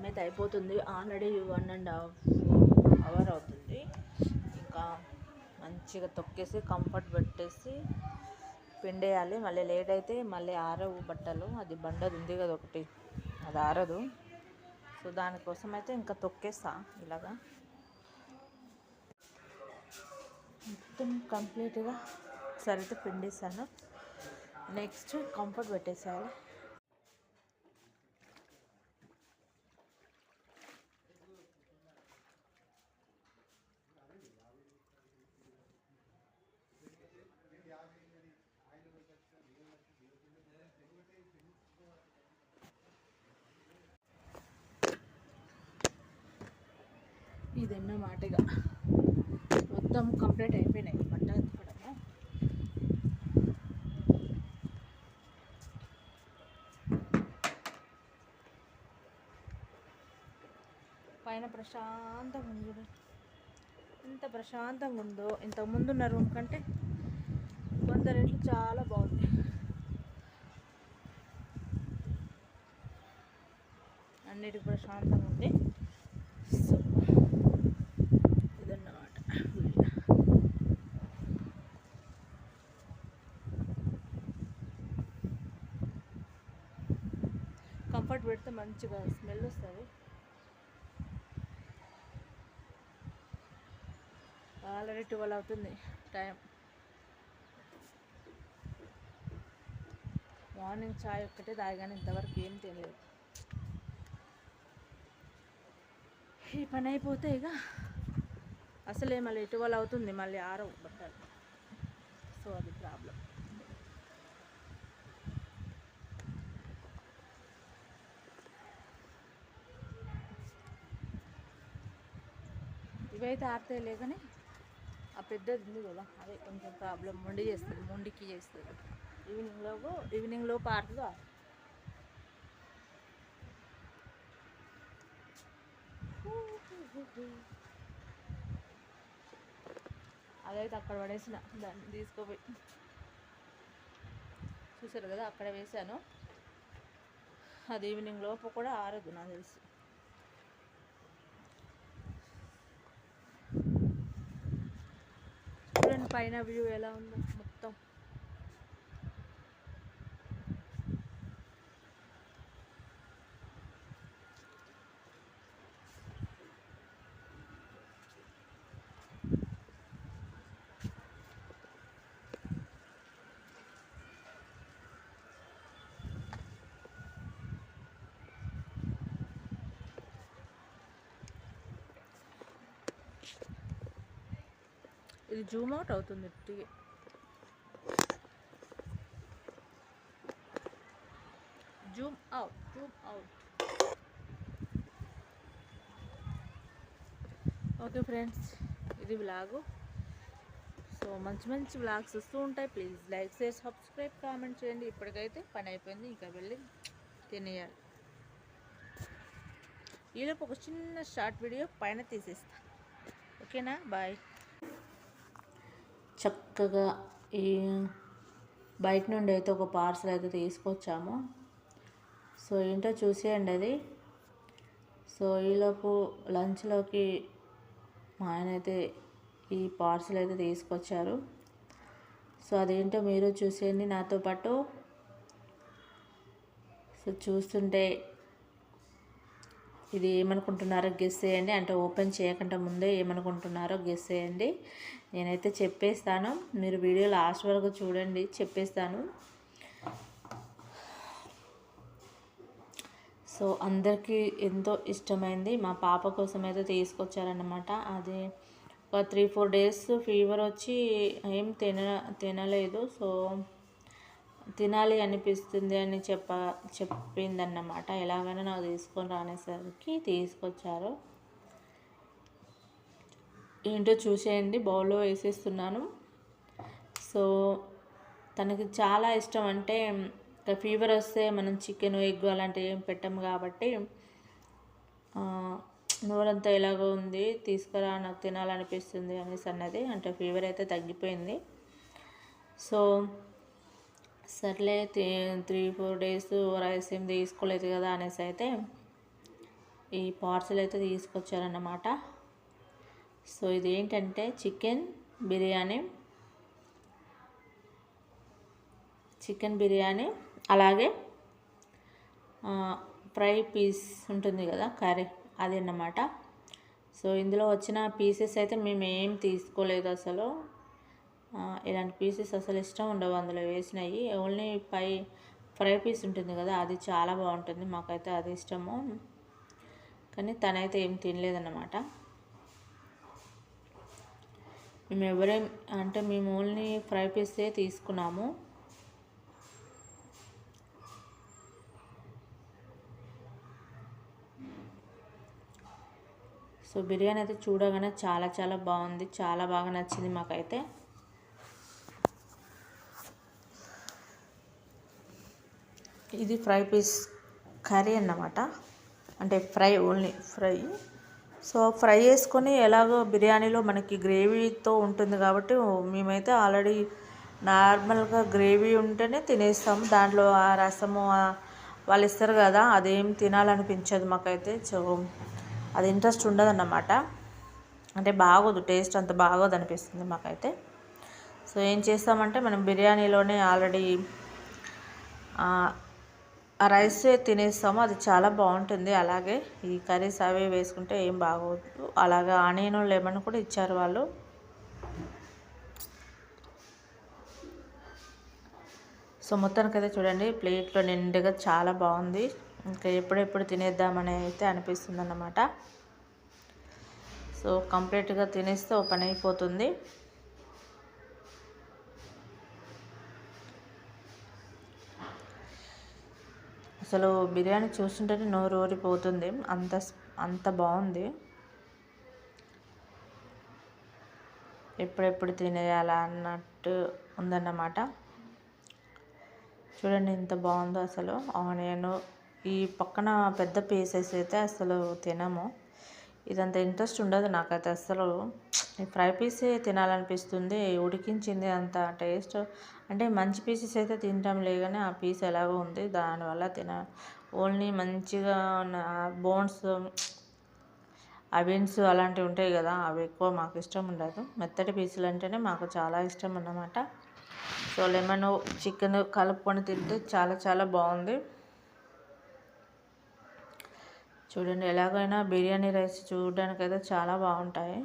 Time అయితే అయిపోతుంది. Already one and half hour అవుతుంది. ఇంకా మంచిగా తొక్కేసి కంఫర్ట్ పెట్టేసి పిండేయాలి. మళ్ళీ లేట్ అయితే మళ్ళీ ఆరవు బట్టలు. అది బండది ఉంది కదా ఒకటి. అది ఆరదు. సో దానికోసం అయితే ఇంకా తొక్కేస్తా ఇలాగా. మొత్తం కంప్లీట్గా ఒకసారి అయితే పిండేసాను నెక్స్ట్ కంఫర్ట్ పెట్టేసేయాలి. ఇదన్నమాట ఇక మొత్తం కంప్లీట్ అయిపోయినాయి బట్ట ఎత్తుకోవడము పైన ప్రశాంతంగా ఉంది చూడండి ఎంత ప్రశాంతంగా ఉందో ఇంతకుముందు ఉన్న రూమ్ కంటే కొంత రెట్లు చాలా బాగుంది. అన్నిటికీ ప్రశాంతంగా ఉంది సో ఇదన్నమాట వీడియో కంఫర్ట్ పెడితే మంచిగా స్మెల్ వస్తుంది. ఆల్రెడీ ట్వెల్వ్ అవుతుంది టైం. మార్నింగ్ చాయ్ ఒక్కటే తాగాను ఇంతవరకు ఏం తెలియదు ఈ పని అయిపోతే ఇక అసలే మళ్ళీ ట్వెల్వ్ అవుతుంది మళ్ళీ ఆరవు బట్టలు సో అది ప్రాబ్లం. ఇవైతే ఆడతాయిలే కానీ ఆ పెద్దది ఉంది కదా అదే కొంచెం ప్రాబ్లం మొండి చేస్తుంది మొండికి చేస్తుంది. ఈవినింగ్లో ఈవినింగ్ లోపు ఆరుతుందా? అదైతే అక్కడ పడేసిన దాన్ని తీసుకోపోయి. చూసారు కదా అక్కడ వేసాను అది ఈవినింగ్ లోపు కూడా ఆరదు నాకు తెలిసి చూడండి పైన వ్యూ ఎలా ఉందో మొత్తం ఇది జూమ్ అవుట్ అవుతుంది ఇప్పటికి zoom out zoom out. Okay friends ఇది వ్లాగు. సో మంచి మంచి వ్లాగ్స్ వస్తూ ఉంటాయి. ప్లీజ్ లైక్ చేసి సబ్స్క్రైబ్ కామెంట్ చేయండి. ఇప్పటికైతే పని అయిపోయింది. ఇంకా వెళ్ళి తినేయాలి. ఈలోపు ఒక చిన్న షార్ట్ వీడియో పైన తీసేస్తాను ఓకేనా? బాయ్. చక్కగా ఈ బయట నుండి అయితే ఒక పార్సల్ అయితే తీసుకొచ్చాము. సో ఏంటో చూసేయండి అది. సో ఈలోపు లంచ్లోకి మా ఆయన అయితే ఈ పార్సల్ అయితే తీసుకొచ్చారు. సో అదేంటో మీరు చూసేయండి నాతో పాటు. సో చూస్తుంటే ఇది ఏమనుకుంటున్నారో గెస్ చేయండి. అంటే ఓపెన్ చేయకుండా ముందే ఏమనుకుంటున్నారో గెస్ చేయండి. నేనైతే చెప్పేస్తాను. మీరు వీడియో లాస్ట్ వరకు చూడండి చెప్పేస్తాను. సో అందరికీ ఎంతో ఇష్టమైంది. మా పాప కోసం అయితే తీసుకొచ్చారన్నమాట. అది ఒక త్రీ ఫోర్ డేస్ ఫీవర్ వచ్చి ఏం తిన తినలేదు. సో తినాలి అనిపిస్తుంది అని చెప్ప చెప్పిందన్నమాట. ఎలాగైనా నాకు తీసుకొని రానేసరికి తీసుకొచ్చారు. ఏంటో చూసేయండి. బౌల్లో వేసేస్తున్నాను. సో తనకి చాలా ఇష్టం అంటే ఫీవర్ వస్తే మనం చికెన్ ఎగ్ అలాంటివి ఏం పెట్టాము కాబట్టి నోరంతా ఎలాగో ఉంది తీసుకురా నాకు తినాలనిపిస్తుంది అనేసి అన్నది. అంటే ఫీవర్ అయితే తగ్గిపోయింది. సో సర్లే త్రీ ఫోర్ డేస్ రైస్ ఏం తీసుకోలేదు కదా అనేసి అయితే ఈ పార్సల్ అయితే తీసుకొచ్చారన్నమాట. సో ఇది ఏంటంటే చికెన్ బిర్యానీ. చికెన్ బిర్యానీ. అలాగే ఫ్రై పీస్ ఉంటుంది కదా కర్రీ అది అన్నమాట సో ఇందులో వచ్చిన పీసెస్ అయితే మేము ఏం తీసుకోలేదు అసలు. ఇలాంటి పీసెస్ అసలు ఇష్టం ఉండవు అందులో వేసినాయి. ఓన్లీ పై ఫ్రై పీస్ ఉంటుంది కదా అది చాలా బాగుంటుంది. మాకైతే అది ఇష్టము. కానీ తనైతే ఏం తినలేదన్నమాట. మేము ఎవరే అంటే మేము ఓన్లీ ఫ్రై పీసే తీసుకున్నాము. సో బిర్యానీ అయితే చూడగానే చాలా చాలా బాగుంది చాలా బాగా నచ్చింది మాకైతే. ఇది ఫ్రై పీస్ కర్రీ అన్నమాట. అంటే fry only fry so fry చేసుకొని ఎలాగో బిర్యానీలో మనకి గ్రేవీతో ఉంటుంది కాబట్టి మేమైతే ఆల్రెడీ నార్మల్గా గ్రేవీ ఉంటేనే తినేస్తాం. దాంట్లో ఆ రసము వాళ్ళు ఇస్తారు కదా అదేం తినాలనిపించదు మాకైతే. సో అది ఇంట్రెస్ట్ ఉండదన్నమాట. అంటే బాగోదు టేస్ట్ అంత బాగోదు అనిపిస్తుంది మాకైతే. సో ఏం చేస్తామంటే మనం బిర్యానీలోనే ఆల్రెడీ ఆ రైస్ తినేస్తాము అది చాలా బాగుంటుంది. అలాగే ఈ కర్రీస్ అవి వేసుకుంటే ఏం బాగోదు. అలాగే ఆనియన్ లెమన్ కూడా ఇచ్చారు వాళ్ళు. సో మొత్తానికైతే చూడండి ప్లేట్లో నిండుగా చాలా బాగుంది. ఇంకా ఎప్పుడెప్పుడు తినేద్దామని అయితే అనిపిస్తుంది అన్నమాట సో కంప్లీట్గా తినేస్తే ఓపెన్ అయిపోతుంది. అసలు బిర్యానీ చూస్తుంటేనే నోరు ఊరిపోతుంది. అంత అంత బాగుంది. ఎప్పుడెప్పుడు తినేయాలా అన్నట్టు ఉందన్నమాట. చూడండి ఎంత బాగుందో అసలు. ఆనియన్ ఈ పక్కన పెద్ద పీసెస్ అయితే అసలు తినము. ఇదంత ఇంట్రెస్ట్ ఉండదు నాకైతే అసలు. ఫ్రై పీసే తినాలనిపిస్తుంది. ఉడికించింది అంత టేస్ట్. అంటే మంచి పీసెస్ అయితే తింటాం లేగానే ఆ పీస్ ఎలాగో ఉంది. దానివల్ల తిన ఓన్లీ మంచిగా ఉన్న బోన్స్ అవిన్స్ అలాంటివి ఉంటాయి కదా అవి ఎక్కువ మాకు ఇష్టం ఉండదు. మెత్తటి పీసులు అంటేనే మాకు చాలా ఇష్టం అన్నమాట. సో లెమన్ చికెన్ కలుపుకొని తింటే చాలా చాలా బాగుంది. చూడండి ఎలాగైనా బిర్యానీ రైస్ చూడడానికైతే చాలా బాగుంటాయి.